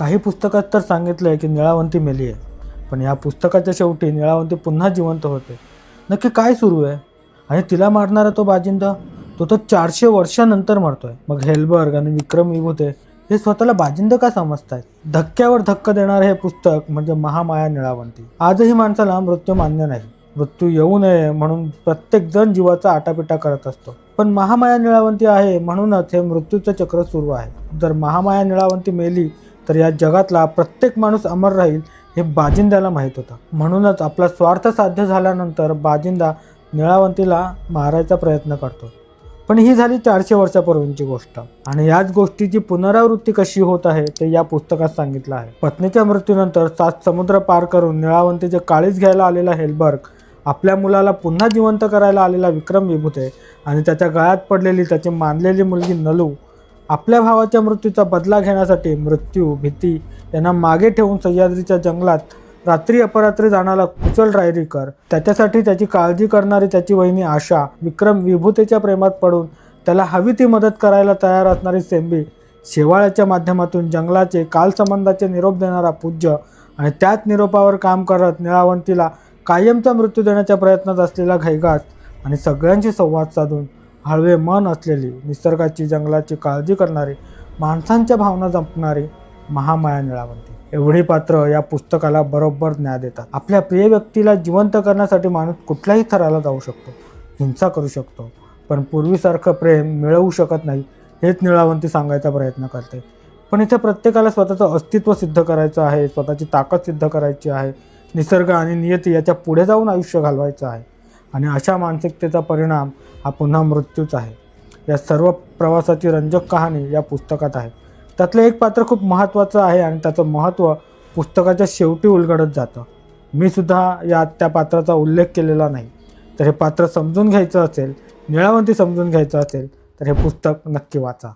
काही पुस्तकात तर सांगितलं आहे की निळावंती मेली आहे. पण या पुस्तकाच्या शेवटी निळावंती पुन्हा जिवंत होते. नक्की काय सुरू आहे? आणि तिला मारणारा तो बाजिंदा? तो तर चारशे वर्षानंतर मरतोय. मग हेलबर्ग आणि विक्रम विभूते हे स्वतःला बाजिंद का समजत आहेत धक्क्यावर धक्का देणारं हे पुस्तक म्हणजे महामाया निळावंती. आजही माणसाला मृत्यू मान्य नाही. मृत्यू येऊ नये म्हणून प्रत्येकजण जीवाचा आटापिटा करत असतो. पण महामाया निळावंती आहे म्हणूनच हे मृत्यूचं चक्र सुरू आहे. जर महामाया निळावंती मेली तर या जगातला प्रत्येक माणूस अमर राहील हे बाजिंद्याला माहीत होतं. म्हणूनच आपला स्वार्थ साध्य झाल्यानंतर बाजिंदा निळावंतीला मारायचा प्रयत्न करतो. पण ही झाली चारशे वर्षापूर्वींची गोष्ट. आणि याच गोष्टीची पुनरावृत्ती कशी होत आहे ते या पुस्तकात सांगितलं आहे. पत्नीच्या मृत्यूनंतर सात समुद्र पार करून निळावंतीचे काळीज घ्यायला आलेला हेलबर्ग आपल्या मुलाला पुन्हा जिवंत करायला आलेला विक्रम विभूते आणि त्याच्या गळ्यात पडलेली त्याची मानलेली मुलगी नलू आपल्या भावाच्या मृत्यूचा बदला घेण्यासाठी मृत्यू भीती यांना मागे ठेवून सह्याद्रीच्या जंगलात रात्री अपरात्री जाणारा कुचल रायरीकर त्याच्यासाठी त्याची काळजी करणारी त्याची वहिनी आशा विक्रम विभूतेच्या प्रेमात पडून त्याला हवी ती मदत करायला तयार असणारी सेंबी शेवाळ्याच्या माध्यमातून जंगलाचे कालसंबंधाचे निरोप देणारा पूज्य आणि त्याच निरोपावर काम करत निळावंतीला कायमचा मृत्यू देण्याच्या प्रयत्नात असलेला घैगास आणि सगळ्यांशी संवाद साधून हळवे मन असलेली निसर्गाची जंगलाची काळजी करणारी माणसांच्या भावना जपणारी महामाया निळावंती. एवढी पात्र या पुस्तकाला बरोबर न्याय देतात. आपल्या प्रिय व्यक्तीला जिवंत करण्यासाठी माणूस कुठल्याही थराला जाऊ शकतो हिंसा करू शकतो पण पूर्वीसारखं प्रेम मिळवू शकत नाही हेच निळावंती सांगायचा प्रयत्न करते. पण इथे प्रत्येकाला स्वतःचं अस्तित्व सिद्ध करायचं आहे स्वतःची ताकद सिद्ध करायची आहे निसर्ग आणि नियती याच्यापुढे जाऊन आयुष्य घालवायचं आहे. आणि अशा मानसिकतेचा परिणाम हा पुन्हा मृत्यूच आहे. या सर्व प्रवासाची रंजक कहाणी या पुस्तकात आहे. त्यातलं एक पात्र खूप महत्त्वाचं आहे आणि त्याचं महत्त्व पुस्तकाच्या शेवटी उलगडत जातं. मी सुद्धा यात त्या पात्राचा उल्लेख केलेला नाही. तर हे पात्र समजून घ्यायचं असेल निळावंती समजून घ्यायचं असेल तर हे पुस्तक नक्की वाचा.